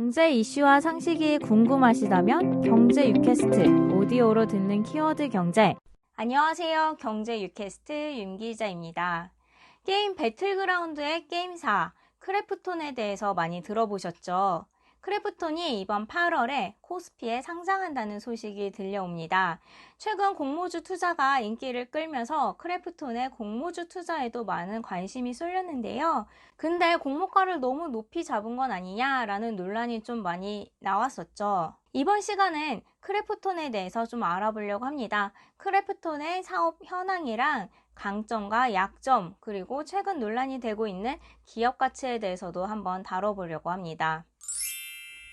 경제 이슈와 상식이 궁금하시다면 경제 유캐스트 오디오로 듣는 키워드 경제 안녕하세요. 경제 유캐스트 윤 기자입니다. 게임 배틀그라운드의 게임사 크래프톤에 대해서 많이 들어보셨죠? 크래프톤이 이번 8월에 코스피에 상장한다는 소식이 들려옵니다. 최근 공모주 투자가 인기를 끌면서 크래프톤의 공모주 투자에도 많은 관심이 쏠렸는데요. 근데 공모가를 너무 높이 잡은 건 아니냐라는 논란이 좀 많이 나왔었죠. 이번 시간은 크래프톤에 대해서 좀 알아보려고 합니다. 크래프톤의 사업 현황이랑 강점과 약점, 그리고 최근 논란이 되고 있는 기업 가치에 대해서도 한번 다뤄보려고 합니다.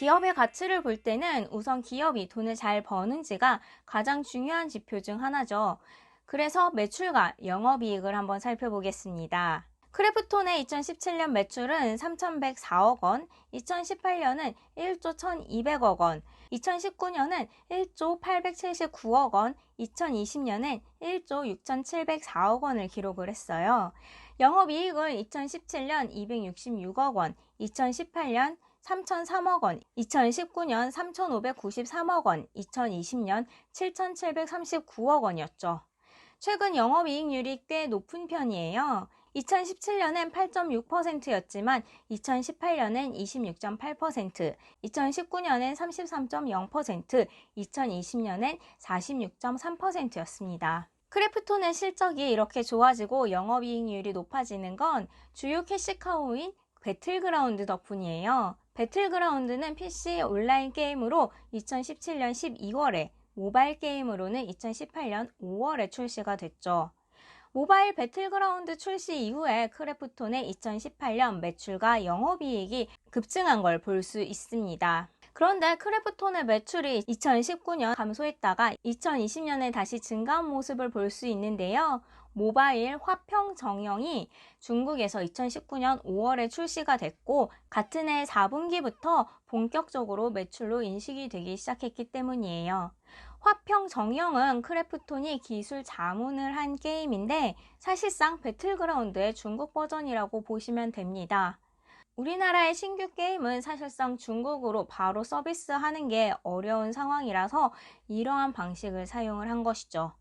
기업의 가치를 볼 때는 우선 기업이 돈을 잘 버는지가 가장 중요한 지표 중 하나죠. 그래서 매출과 영업이익을 한번 살펴보겠습니다. 크래프톤의 2017년 매출은 3,104억 원, 2018년은 1조 1,200억 원, 2019년은 1조 879억 원, 2020년엔 1조 6,704억 원을 기록을 했어요. 영업이익은 2017년 266억 원, 2018년 3,003억 원, 2019년 3,593억 원, 2020년 7,739억 원이었죠. 최근 영업이익률이 꽤 높은 편이에요. 2017년엔 8.6%였지만 2018년엔 26.8%, 2019년엔 33.0%, 2020년엔 46.3%였습니다. 크래프톤의 실적이 이렇게 좋아지고 영업이익률이 높아지는 건 주요 캐시카우인 배틀그라운드 덕분이에요. 배틀그라운드는 PC 온라인 게임으로 2017년 12월에 모바일 게임으로는 2018년 5월에 출시가 됐죠. 모바일 배틀그라운드 출시 이후에 크래프톤의 2018년 매출과 영업이익이 급증한 걸 볼 수 있습니다. 그런데 크래프톤의 매출이 2019년 감소했다가 2020년에 다시 증가한 모습을 볼 수 있는데요. 모바일 화평 정형이 중국에서 2019년 5월에 출시가 됐고 같은 해 4분기부터 본격적으로 매출로 인식이 되기 시작했기 때문이에요. 화평 정형은 크래프톤이 기술 자문을 한 게임인데 사실상 배틀그라운드의 중국 버전이라고 보시면 됩니다. 우리나라의 신규 게임은 사실상 중국으로 바로 서비스하는 게 어려운 상황이라서 이러한 방식을 사용을 한 것이죠.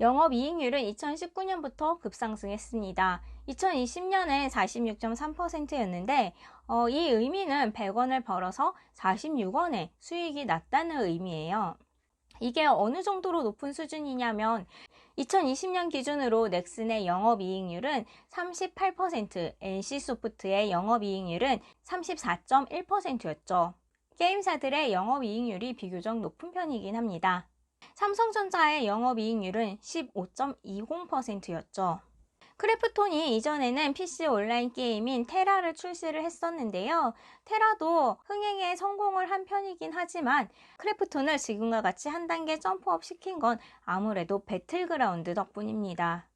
영업이익률은 2019년부터 급상승했습니다. 2020년에 46.3%였는데 어, 이 의미는 100원을 벌어서 46원의 수익이 났다는 의미예요. 이게 어느 정도로 높은 수준이냐면 2020년 기준으로 넥슨의 영업이익률은 38%, NC소프트의 영업이익률은 34.1%였죠. 게임사들의 영업이익률이 비교적 높은 편이긴 합니다. 삼성전자의 영업이익률은 15.20%였죠. 크래프톤이 이전에는 PC 온라인 게임인 테라를 출시를 했었는데요. 테라도 흥행에 성공을 한 편이긴 하지만 크래프톤을 지금과 같이 한 단계 점프업 시킨 건 아무래도 배틀그라운드 덕분입니다.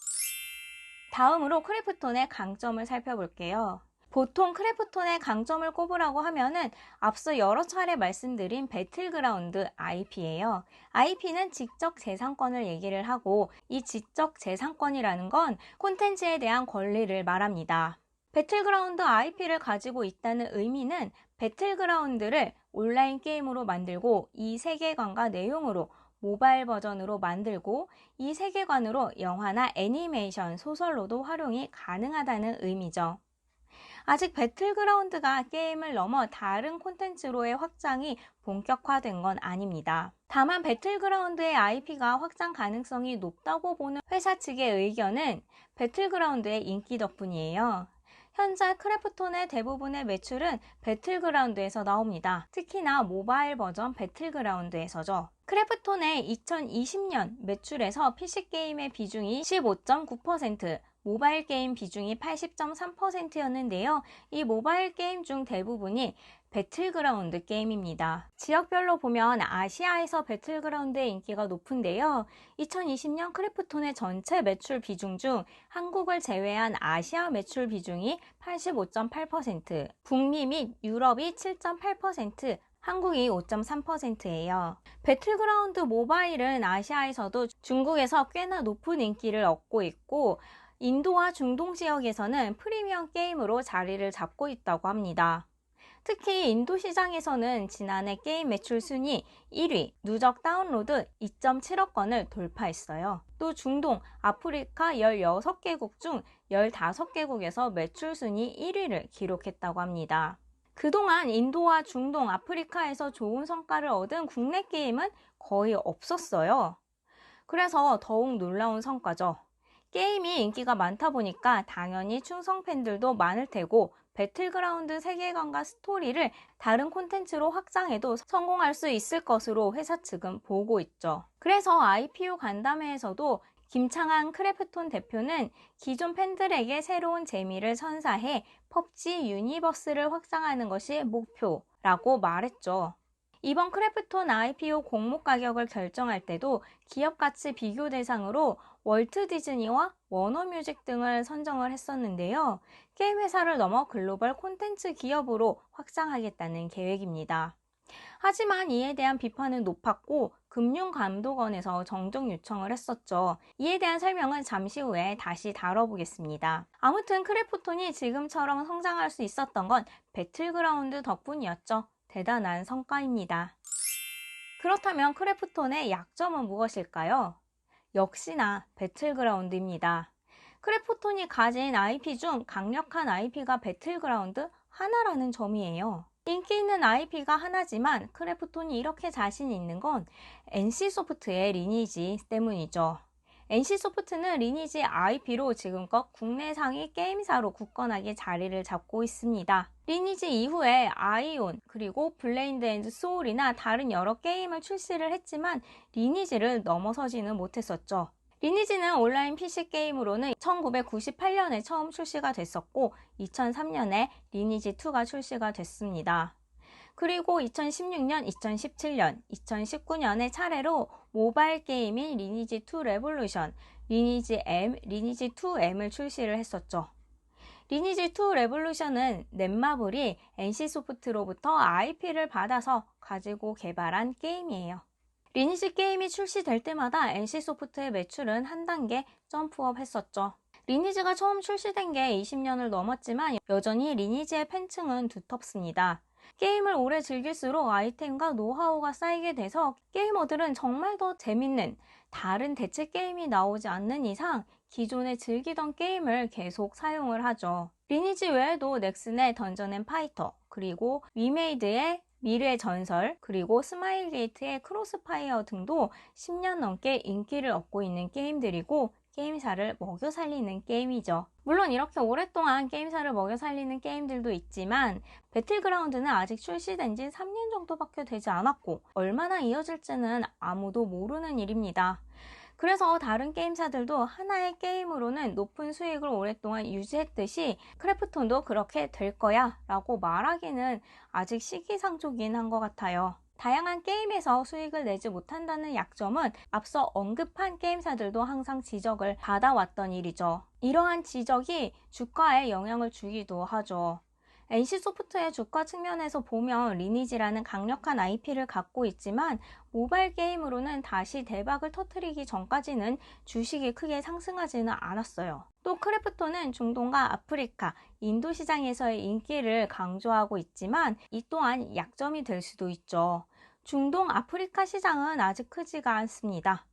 다음으로 크래프톤의 강점을 살펴볼게요. 보통 크래프톤의 강점을 꼽으라고 하면은 앞서 여러 차례 말씀드린 배틀그라운드 IP예요. IP는 지적 재산권을 얘기를 하고 이 지적 재산권이라는 건 콘텐츠에 대한 권리를 말합니다. 배틀그라운드 IP를 가지고 있다는 의미는 배틀그라운드를 온라인 게임으로 만들고 이 세계관과 내용으로 모바일 버전으로 만들고 이 세계관으로 영화나 애니메이션, 소설로도 활용이 가능하다는 의미죠. 아직 배틀그라운드가 게임을 넘어 다른 콘텐츠로의 확장이 본격화된 건 아닙니다. 다만 배틀그라운드의 IP가 확장 가능성이 높다고 보는 회사 측의 의견은 배틀그라운드의 인기 덕분이에요. 현재 크래프톤의 대부분의 매출은 배틀그라운드에서 나옵니다. 특히나 모바일 버전 배틀그라운드에서죠. 크래프톤의 2020년 매출에서 PC게임의 비중이 15.9%, 모바일 게임 비중이 80.3%였는데요. 이 모바일 게임 중 대부분이 배틀그라운드 게임입니다. 지역별로 보면 아시아에서 배틀그라운드의 인기가 높은데요. 2020년 크래프톤의 전체 매출 비중 중 한국을 제외한 아시아 매출 비중이 85.8%, 북미 및 유럽이 7.8%, 한국이 5.3%예요. 배틀그라운드 모바일은 아시아에서도 중국에서 꽤나 높은 인기를 얻고 있고 인도와 중동 지역에서는 프리미엄 게임으로 자리를 잡고 있다고 합니다. 특히 인도 시장에서는 지난해 게임 매출 순위 1위, 누적 다운로드 2.7억 건을 돌파했어요. 또 중동, 아프리카 16개국 중 15개국에서 매출 순위 1위를 기록했다고 합니다. 그동안 인도와 중동, 아프리카에서 좋은 성과를 얻은 국내 게임은 거의 없었어요. 그래서 더욱 놀라운 성과죠. 게임이 인기가 많다 보니까 당연히 충성 팬들도 많을 테고 배틀그라운드 세계관과 스토리를 다른 콘텐츠로 확장해도 성공할 수 있을 것으로 회사 측은 보고 있죠. 그래서 IPO 간담회에서도 김창한 크래프톤 대표는 기존 팬들에게 새로운 재미를 선사해 펍지 유니버스를 확장하는 것이 목표라고 말했죠. 이번 크래프톤 IPO 공모 가격을 결정할 때도 기업 가치 비교 대상으로 월트 디즈니와 워너뮤직 등을 선정을 했었는데요. 게임 회사를 넘어 글로벌 콘텐츠 기업으로 확장하겠다는 계획입니다. 하지만 이에 대한 비판은 높았고 금융감독원에서 정정 요청을 했었죠. 이에 대한 설명은 잠시 후에 다시 다뤄보겠습니다. 아무튼 크래프톤이 지금처럼 성장할 수 있었던 건 배틀그라운드 덕분이었죠. 대단한 성과입니다. 그렇다면 크래프톤의 약점은 무엇일까요? 역시나 배틀그라운드입니다. 크래프톤이 가진 IP 중 강력한 IP가 배틀그라운드 하나라는 점이에요. 인기 있는 IP가 하나지만 크래프톤이 이렇게 자신 있는 건 NC소프트의 리니지 때문이죠. NC소프트는 리니지 IP로 지금껏 국내 상위 게임사로 굳건하게 자리를 잡고 있습니다. 리니지 이후에 아이온 그리고 블레인드 앤드 소울이나 다른 여러 게임을 출시를 했지만 리니지를 넘어서지는 못했었죠. 리니지는 온라인 PC 게임으로는 1998년에 처음 출시가 됐었고 2003년에 리니지2가 출시가 됐습니다. 그리고 2016년, 2017년, 2019년에 차례로 모바일 게임인 리니지 2 레볼루션, 리니지 M, 리니지 2M을 출시를 했었죠. 리니지 2 레볼루션은 넷마블이 NC소프트로부터 IP를 받아서 가지고 개발한 게임이에요. 리니지 게임이 출시될 때마다 NC소프트의 매출은 한 단계 점프업 했었죠. 리니지가 처음 출시된 게 20년을 넘었지만 여전히 리니지의 팬층은 두텁습니다. 게임을 오래 즐길수록 아이템과 노하우가 쌓이게 돼서 게이머들은 정말 더 재밌는 다른 대체 게임이 나오지 않는 이상 기존에 즐기던 게임을 계속 사용을 하죠. 리니지 외에도 넥슨의 던전 앤 파이터, 그리고 위메이드의 미래의 전설, 그리고 스마일 게이트의 크로스파이어 등도 10년 넘게 인기를 얻고 있는 게임들이고 게임사를 먹여 살리는 게임이죠. 물론 이렇게 오랫동안 게임사를 먹여 살리는 게임들도 있지만 배틀그라운드는 아직 출시된 지 3년 정도밖에 되지 않았고 얼마나 이어질지는 아무도 모르는 일입니다. 그래서 다른 게임사들도 하나의 게임으로는 높은 수익을 오랫동안 유지했듯이 크래프톤도 그렇게 될 거야 라고 말하기는 아직 시기상조긴 한 것 같아요. 다양한 게임에서 수익을 내지 못한다는 약점은 앞서 언급한 게임사들도 항상 지적을 받아왔던 일이죠. 이러한 지적이 주가에 영향을 주기도 하죠. NC소프트의 주가 측면에서 보면 리니지라는 강력한 IP를 갖고 있지만 모바일 게임으로는 다시 대박을 터트리기 전까지는 주식이 크게 상승하지는 않았어요. 또 크래프톤은 중동과 아프리카, 인도 시장에서의 인기를 강조하고 있지만 이 또한 약점이 될 수도 있죠. 중동 아프리카 시장은 아직 크지가 않습니다.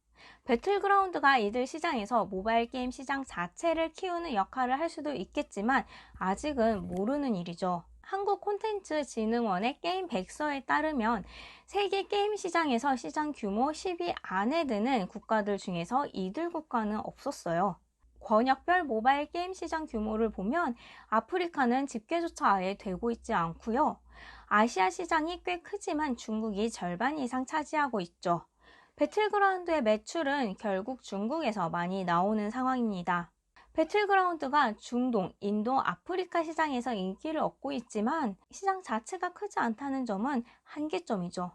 배틀그라운드가 이들 시장에서 모바일 게임 시장 자체를 키우는 역할을 할 수도 있겠지만 아직은 모르는 일이죠. 한국 콘텐츠 진흥원의 게임 백서에 따르면 세계 게임 시장에서 시장 규모 10위 안에 드는 국가들 중에서 이들 국가는 없었어요. 권역별 모바일 게임 시장 규모를 보면 아프리카는 집계조차 아예 되고 있지 않고요. 아시아 시장이 꽤 크지만 중국이 절반 이상 차지하고 있죠. 배틀그라운드의 매출은 결국 중국에서 많이 나오는 상황입니다. 배틀그라운드가 중동, 인도, 아프리카 시장에서 인기를 얻고 있지만 시장 자체가 크지 않다는 점은 한계점이죠.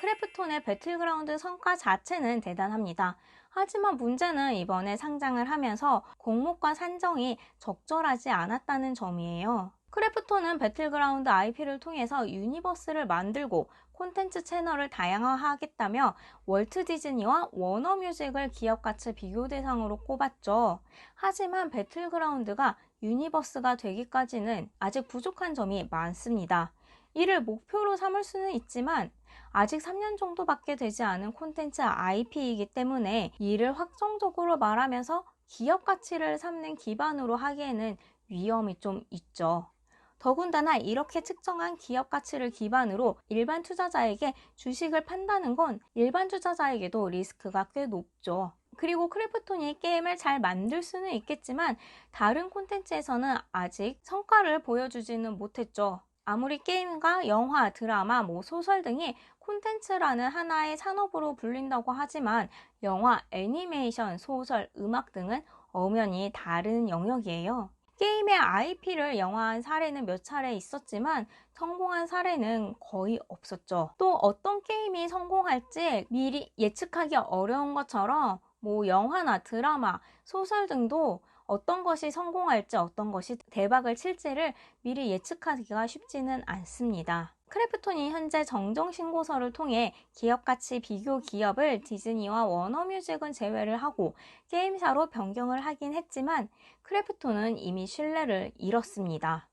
크래프톤의 배틀그라운드 성과 자체는 대단합니다. 하지만 문제는 이번에 상장을 하면서 공모가 산정이 적절하지 않았다는 점이에요. 크래프톤은 배틀그라운드 IP를 통해서 유니버스를 만들고 콘텐츠 채널을 다양화하겠다며 월트 디즈니와 워너 뮤직을 기업 가치 비교 대상으로 꼽았죠. 하지만 배틀그라운드가 유니버스가 되기까지는 아직 부족한 점이 많습니다. 이를 목표로 삼을 수는 있지만 아직 3년 정도밖에 되지 않은 콘텐츠 IP이기 때문에 이를 확정적으로 말하면서 기업 가치를 삼는 기반으로 하기에는 위험이 좀 있죠. 더군다나 이렇게 측정한 기업 가치를 기반으로 일반 투자자에게 주식을 판다는 건 일반 투자자에게도 리스크가 꽤 높죠. 그리고 크래프톤이 게임을 잘 만들 수는 있겠지만 다른 콘텐츠에서는 아직 성과를 보여주지는 못했죠. 아무리 게임과 영화, 드라마, 뭐 소설 등이 콘텐츠라는 하나의 산업으로 불린다고 하지만 영화, 애니메이션, 소설, 음악 등은 엄연히 다른 영역이에요. 게임의 IP를 영화한 사례는 몇 차례 있었지만 성공한 사례는 거의 없었죠. 또 어떤 게임이 성공할지 미리 예측하기 어려운 것처럼 뭐 영화나 드라마, 소설 등도 어떤 것이 성공할지 어떤 것이 대박을 칠지를 미리 예측하기가 쉽지는 않습니다. 크래프톤이 현재 정정 신고서를 통해 기업 가치 비교 기업을 디즈니와 워너뮤직은 제외를 하고 게임사로 변경을 하긴 했지만 크래프톤은 이미 신뢰를 잃었습니다.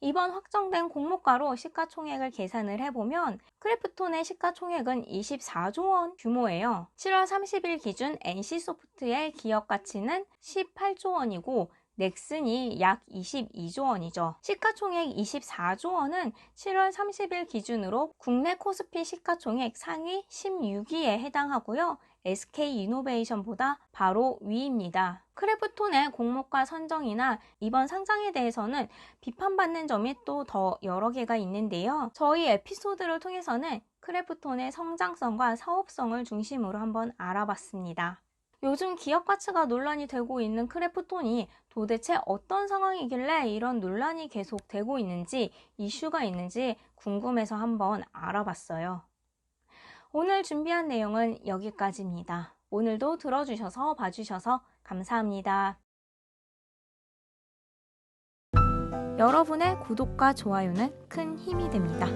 이번 확정된 공모가로 시가총액을 계산을 해보면 크래프톤의 시가총액은 24조 원 규모예요. 7월 30일 기준 NC소프트의 기업 가치는 18조 원이고 넥슨이 약 22조 원이죠. 시가총액 24조 원은 7월 30일 기준으로 국내 코스피 시가총액 상위 16위에 해당하고요. SK 이노베이션보다 바로 위입니다. 크래프톤의 공모가 선정이나 이번 상장에 대해서는 비판받는 점이 또 더 여러 개가 있는데요. 저희 에피소드를 통해서는 크래프톤의 성장성과 사업성을 중심으로 한번 알아봤습니다. 요즘 기업 가치가 논란이 되고 있는 크래프톤이 도대체 어떤 상황이길래 이런 논란이 계속 되고 있는지 이슈가 있는지 궁금해서 한번 알아봤어요. 오늘 준비한 내용은 여기까지입니다. 오늘도 들어주셔서 봐주셔서 감사합니다. 여러분의 구독과 좋아요는 큰 힘이 됩니다.